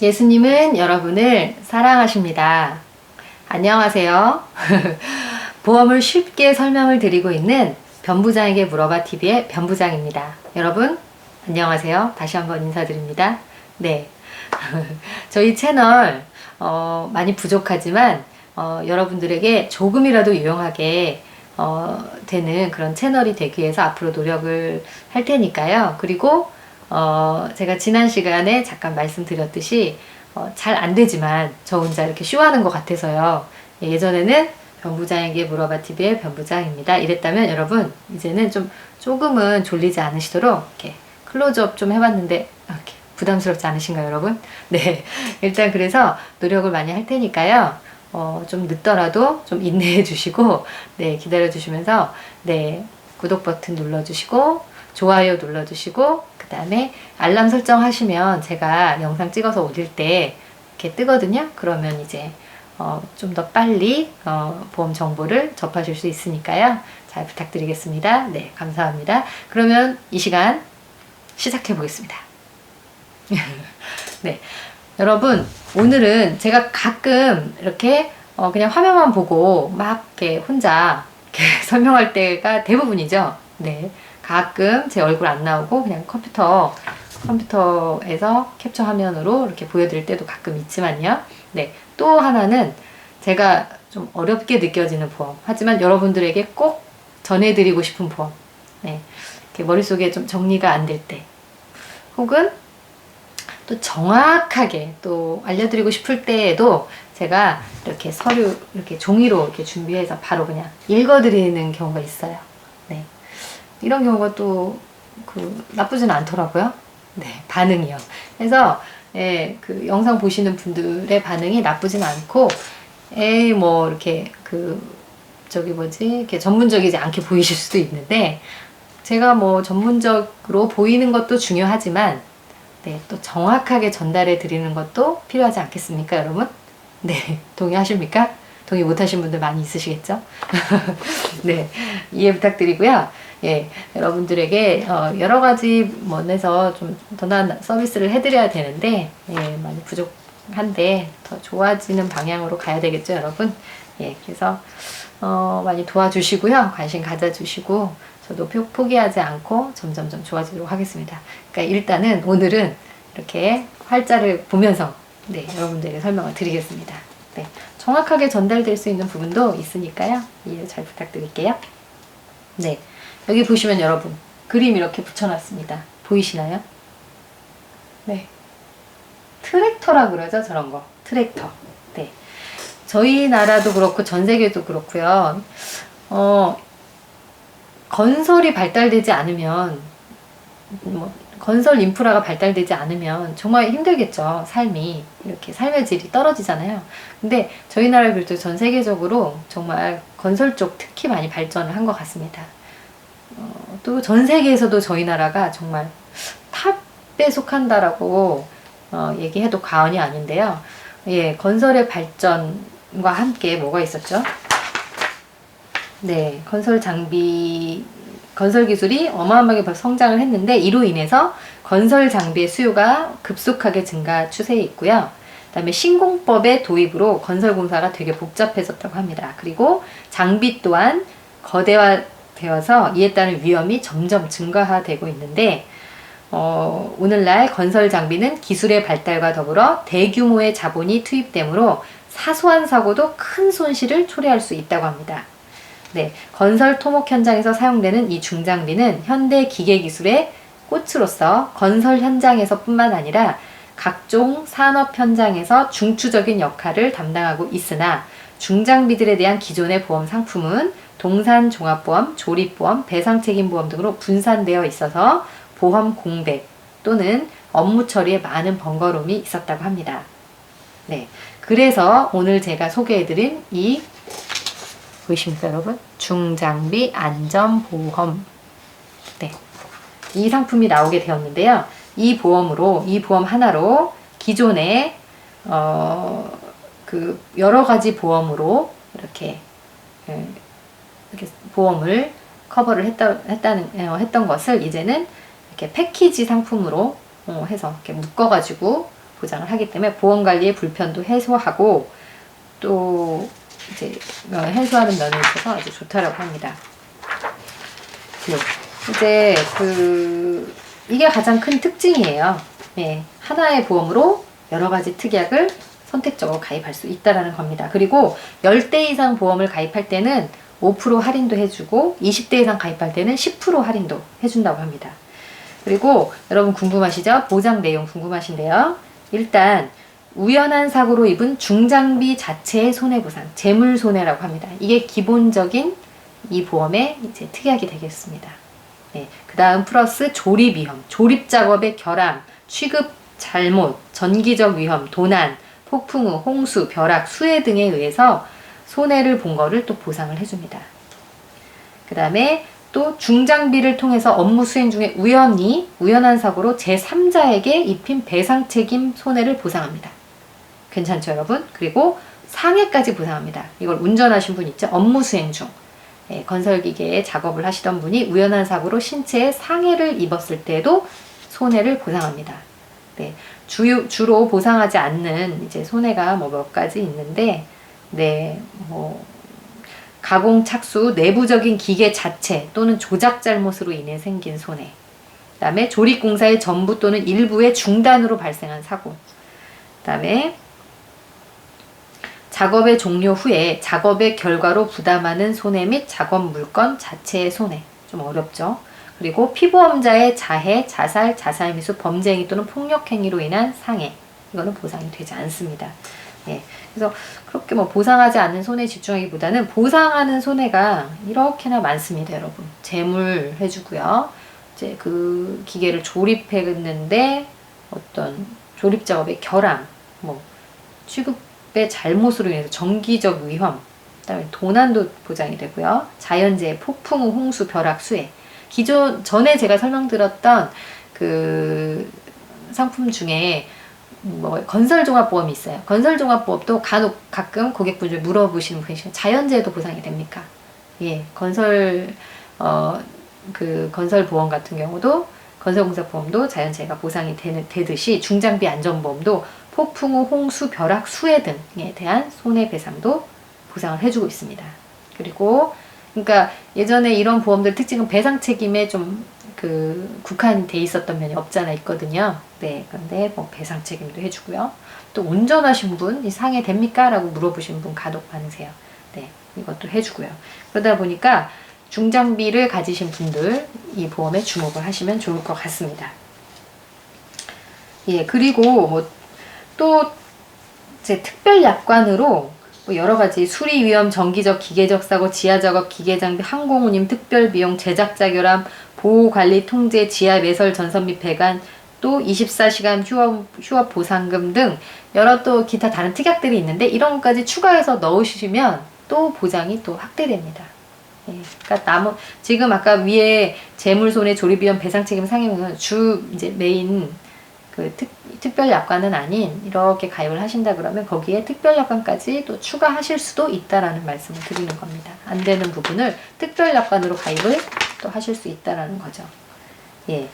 예수님은 여러분을 사랑하십니다. 안녕하세요. 보험을 쉽게 설명을 드리고 있는 변부장에게 물어봐 TV의 변부장입니다. 여러분, 안녕하세요. 다시 한번 인사드립니다. 네. 저희 채널, 어, 많이 부족하지만, 어, 여러분들에게 조금이라도 유용하게 어, 되는 그런 채널이 되기 위해서 앞으로 노력을 할 테니까요. 그리고 어, 제가 지난 시간에 잠깐 말씀드렸듯이 어, 잘 안 되지만 저 혼자 이렇게 쇼하는 것 같아서요. 예, 예전에는 변부장에게 물어봐 TV의 변부장입니다. 이랬다면 여러분 이제는 좀 조금은 졸리지 않으시도록 이렇게 클로즈업 좀 해봤는데 이렇게 부담스럽지 않으신가요, 여러분? 네, 일단 그래서 노력을 많이 할 테니까요. 어, 좀 늦더라도 좀 인내해 주시고, 네, 기다려 주시면서, 네, 구독 버튼 눌러 주시고, 좋아요 눌러주시고, 그 다음에 알람 설정하시면 제가 영상 찍어서 올릴 때 이렇게 뜨거든요. 그러면 이제 어, 좀 더 빨리 어, 보험 정보를 접하실 수 있으니까요. 잘 부탁드리겠습니다. 네, 감사합니다. 그러면 이 시간 시작해 보겠습니다. 네, 여러분 오늘은 제가 가끔 이렇게 어, 그냥 화면만 보고 막 이렇게 혼자 이렇게 설명할 때가 대부분이죠. 네, 가끔 제 얼굴 안 나오고 그냥 컴퓨터 컴퓨터에서 캡처 화면으로 이렇게 보여드릴 때도 가끔 있지만요. 네, 또 하나는 제가 좀 어렵게 느껴지는 보험. 하지만 여러분들에게 꼭 전해드리고 싶은 보험. 네, 이렇게 머릿속에 좀 정리가 안 될 때. 혹은 또 정확하게 또 알려드리고 싶을 때에도 제가 이렇게 서류, 이렇게 종이로 이렇게 준비해서 바로 그냥 읽어드리는 경우가 있어요. 네. 이런 경우가 또 그 나쁘지는 않더라고요. 네, 반응이요. 그래서 예, 그 영상 보시는 분들의 반응이 나쁘진 않고 에이 뭐 이렇게 그 저기 뭐지 이렇게 전문적이지 않게 보이실 수도 있는데 제가 뭐 전문적으로 보이는 것도 중요하지만 네, 또 정확하게 전달해 드리는 것도 필요하지 않겠습니까, 여러분? 네, 동의하십니까? 동의 못 하신 분들 많이 있으시겠죠? 네, 이해 부탁드리고요. 예, 여러분들에게 어, 여러 가지 면에서 좀 더 나은 서비스를 해드려야 되는데, 예, 많이 부족한데 더 좋아지는 방향으로 가야 되겠죠, 여러분? 예, 그래서 어, 많이 도와주시고요. 관심 가져주시고, 저도 포- 포기하지 않고 점점점 좋아지도록 하겠습니다. 그러니까 일단은 오늘은 이렇게 활자를 보면서 네, 여러분들에게 설명을 드리겠습니다. 네, 정확하게 전달될 수 있는 부분도 있으니까요. 이해 잘 부탁드릴게요. 네, 여기 보시면 여러분 그림 이렇게 붙여놨습니다. 보이시나요? 네, 트랙터라 그러죠 저런 거 트랙터. 네, 저희 나라도 그렇고 전 세계도 그렇고요. 어, 건설이 발달되지 않으면 뭐 건설 인프라가 발달되지 않으면 정말 힘들겠죠 삶이 이렇게 삶의 질이 떨어지잖아요 근데 저희 나라 그래도 전 세계적으로 정말 건설 쪽 특히 많이 발전을 한 것 같습니다 어, 또전 세계에서도 저희 나라가 정말 탑에 속한다라고 어, 얘기해도 과언이 아닌데요 예 건설의 발전과 함께 뭐가 있었죠 네, 건설 장비, 건설 기술이 어마어마하게 성장을 했는데 이로 인해서 건설 장비의 수요가 급속하게 증가 추세에 있고요. 그다음에 신공법의 도입으로 건설 공사가 되게 복잡해졌다고 합니다. 그리고 장비 또한 거대화 되어서 이에 따른 위험이 점점 증가되고 있는데 어, 오늘날 건설 장비는 기술의 발달과 더불어 대규모의 자본이 투입되므로 사소한 사고도 큰 손실을 초래할 수 있다고 합니다. 네, 건설 토목 현장에서 사용되는 이 중장비는 현대 기계 기술의 꽃으로서 건설 현장에서뿐만 아니라 각종 산업 현장에서 중추적인 역할을 담당하고 있으나 중장비들에 대한 기존의 보험 상품은 동산 종합보험, 조립보험, 배상책임보험 등으로 분산되어 있어서 보험 공백 또는 업무 처리에 많은 번거로움이 있었다고 합니다. 네. 그래서 오늘 제가 소개해드린 이 보이십니까, 여러분? 중장비 안전보험. 네. 이 상품이 나오게 되었는데요. 이 보험으로, 이 보험 하나로 기존에, 어, 그, 여러 가지 보험으로 이렇게, 예, 이렇게 보험을 커버를 했다, 했다는, 어, 했던 것을 이제는 이렇게 패키지 상품으로 어, 해서 이렇게 묶어가지고 보장을 하기 때문에 보험 관리의 불편도 해소하고 또 이제 어, 해소하는 면에 있어서 아주 좋다라고 합니다. 네. 이제 그 이게 가장 큰 특징이에요. 네. 하나의 보험으로 여러 가지 특약을 선택적으로 가입할 수 있다라는 겁니다. 그리고 10대 이상 보험을 가입할 때는 5% 할인도 해주고 20대 이상 가입할 때는 10% 할인도 해준다고 합니다. 그리고 여러분 궁금하시죠? 보장 내용 궁금하신데요. 일단 우연한 사고로 입은 중장비 자체의 손해보상, 재물 손해라고 합니다. 이게 기본적인 이 보험의 이제 특약이 되겠습니다. 네, 그 다음 플러스 조립 위험, 조립 작업의 결함, 취급 잘못, 전기적 위험, 도난, 폭풍우, 홍수, 벼락, 수해 등에 의해서 손해를 본 거를 또 보상을 해줍니다. 그 다음에 또 중장비를 통해서 업무 수행 중에 우연히 우연한 사고로 제3자에게 입힌 배상 책임 손해를 보상합니다. 괜찮죠, 여러분? 그리고 상해까지 보상합니다. 이걸 운전하신 분 있죠? 업무 수행 중. 예, 건설기계에 작업을 하시던 분이 우연한 사고로 신체에 상해를 입었을 때도 손해를 보상합니다. 네, 주, 주로 보상하지 않는 이제 손해가 뭐 몇 가지 있는데, 네, 뭐, 가공 착수 내부적인 기계 자체 또는 조작 잘못으로 인해 생긴 손해. 그 다음에 조립 공사의 전부 또는 일부의 중단으로 발생한 사고. 그 다음에 작업의 종료 후에 작업의 결과로 부담하는 손해 및 작업 물건 자체의 손해. 좀 어렵죠? 그리고 피보험자의 자해, 자살, 자살 미수, 범죄 행위 또는 폭력 행위로 인한 상해. 이거는 보상이 되지 않습니다. 예. 그래서 그렇게 뭐 보상하지 않는 손해 집중하기보다는 보상하는 손해가 이렇게나 많습니다, 여러분. 재물 해주고요. 이제 그 기계를 조립했는데 어떤 조립 작업의 결함, 뭐 취급의 잘못으로 인해서 정기적 위험, 그다음에 도난도 보장이 되고요. 자연재해, 폭풍, 홍수, 벼락, 수해. 기존 전에 제가 설명드렸던 그 상품 중에 뭐 건설종합보험이 있어요. 건설종합보험도 간혹 가끔 고객분들 물어보시는 분이 시 자연재해도 보상이 됩니까? 예, 건설 어 그 건설보험 같은 경우도 건설공사보험도 자연재해가 보상이 되는, 되듯이 중장비 안전보험도 폭풍 후 홍수, 벼락, 수해 등에 대한 손해배상도 보상을 해주고 있습니다. 그리고 그러니까 예전에 이런 보험들 특징은 배상 책임에 좀 그 국한돼 있었던 면이 없잖아 있거든요. 네, 그런데 뭐 배상 책임도 해주고요. 또 운전하신 분, 이 상해 됩니까? 라고 물어보신 분 간혹 많으세요. 네, 이것도 해주고요. 그러다 보니까 중장비를 가지신 분들 이 보험에 주목을 하시면 좋을 것 같습니다. 예, 그리고 뭐 또 제 특별 약관으로 뭐 여러 가지 수리 위험, 정기적, 기계적 사고, 지하 작업, 기계 장비, 항공 운임, 특별 비용, 제작자 결함, 보호 관리 통제, 지하 매설 전선 및 배관, 또 24시간 휴업, 휴업 보상금 등 여러 또 기타 다른 특약들이 있는데 이런 것까지 추가해서 넣으시면 또 보장이 또 확대됩니다. 예, 그러니까 나무 지금 아까 위에 재물손해 조립위험 배상 책임 상해는 주 이제 메인 그 특, 특별 약관은 아닌 이렇게 가입을 하신다 그러면 거기에 특별 약관까지 또 추가하실 수도 있다라는 말씀을 드리는 겁니다. 안 되는 부분을 특별 약관으로 가입을 또 하실 수 있다라는 거죠. 예.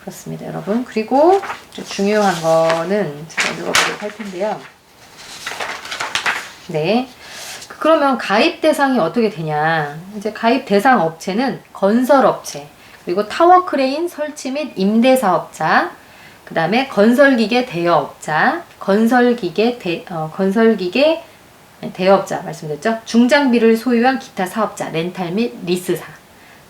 그렇습니다, 여러분. 그리고 중요한 거는 제가 읽어보도록 할 텐데요. 네. 그러면 가입 대상이 어떻게 되냐? 이제 가입 대상 업체는 건설 업체, 그리고 타워 크레인 설치 및 임대 사업자, 그 다음에 건설기계 대여업자, 건설기계 대, 어, 건설기계 대여업자 말씀드렸죠. 중장비를 소유한 기타 사업자, 렌탈 및 리스사.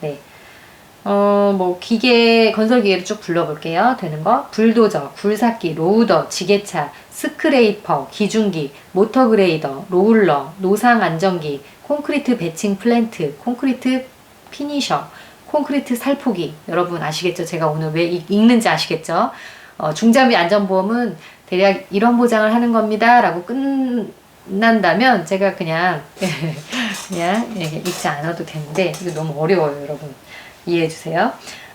네. 어, 뭐, 기계, 건설 기계를 쭉 불러볼게요. 되는 거. 불도저, 굴삭기, 로우더, 지게차, 스크레이퍼, 기중기, 모터 그레이더, 로울러, 노상 안정기, 콘크리트 배칭 플랜트, 콘크리트 피니셔, 콘크리트 살포기. 여러분 아시겠죠? 제가 오늘 왜 읽는지 아시겠죠? 어, 중장비 안전보험은 대략 이런 보장을 하는 겁니다. 라고 끝 난다면 제가 그냥, 그냥 읽지 않아도 되는데, 이거 너무 어려워요, 여러분. 이해해 주세요.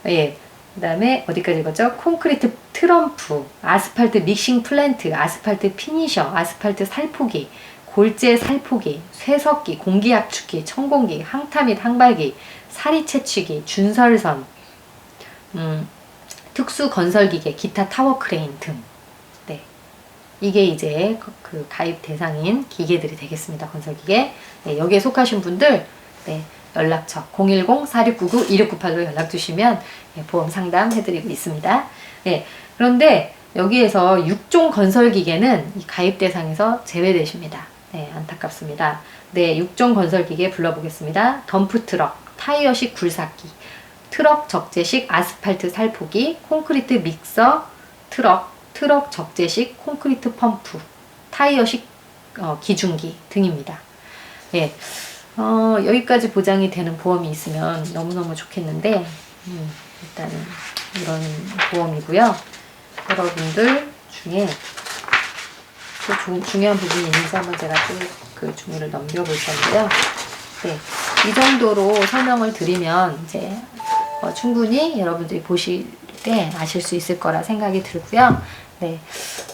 예. 그 다음에 어디까지 읽었죠? 콘크리트 트럼프, 아스팔트 믹싱 플랜트, 아스팔트 피니셔, 아스팔트 살포기, 골재 살포기, 쇠석기, 공기 압축기, 천공기, 항타 및 항발기, 사리 채취기, 준설선, 음, 특수 건설기계, 기타 타워 크레인 등 이게 이제 그- 그 가입 대상인 기계들이 되겠습니다. 건설기계. 네, 여기에 속하신 분들 네, 연락처 010-4699-2698로 연락 주시면 예, 보험 상담 해드리고 있습니다. 예, 그런데 여기에서 6종 건설기계는 이 가입 대상에서 제외되십니다. 네, 안타깝습니다. 네, 6종 건설기계 불러보겠습니다. 덤프트럭, 타이어식 굴삭기, 트럭 적재식 아스팔트 살포기, 콘크리트 믹서, 트럭, 트럭 적재식 콘크리트 펌프, 타이어식 어, 기중기 등입니다. 예, 어, 여기까지 보장이 되는 보험이 있으면 너무너무 좋겠는데, 음, 일단은 이런 보험이고요. 여러분들 중에 또 중, 중요한 부분이 있는지 한번 제가 또그 중요를 넘겨볼 건데요. 네, 이 정도로 설명을 드리면 이제 어, 충분히 여러분들이 보실 때 아실 수 있을 거라 생각이 들고요. 네,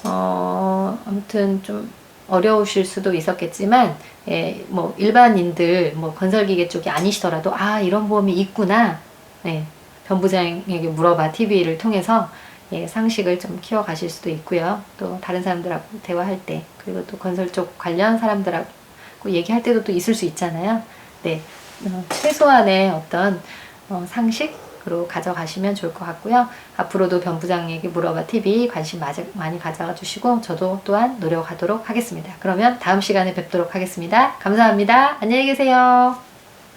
어, 아무튼 좀 어려우실 수도 있었겠지만, 예, 뭐 일반인들 뭐 건설기계 쪽이 아니시더라도 아 이런 보험이 있구나. 네, 변부장에게 물어봐 TV를 통해서 예, 상식을 좀 키워 가실 수도 있고요. 또 다른 사람들하고 대화할 때 그리고 또 건설 쪽 관련 사람들하고 얘기할 때도 또 있을 수 있잖아요. 네, 어, 최소한의 어떤 어, 상식 으로 가져가시면 좋을 것 같고요. 앞으로도 변부장에게 물어봐 TV 관심 많이 가져가 주시고 저도 또한 노력하도록 하겠습니다. 그러면 다음 시간에 뵙도록 하겠습니다. 감사합니다. 안녕히 계세요.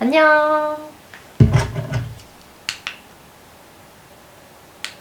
안녕.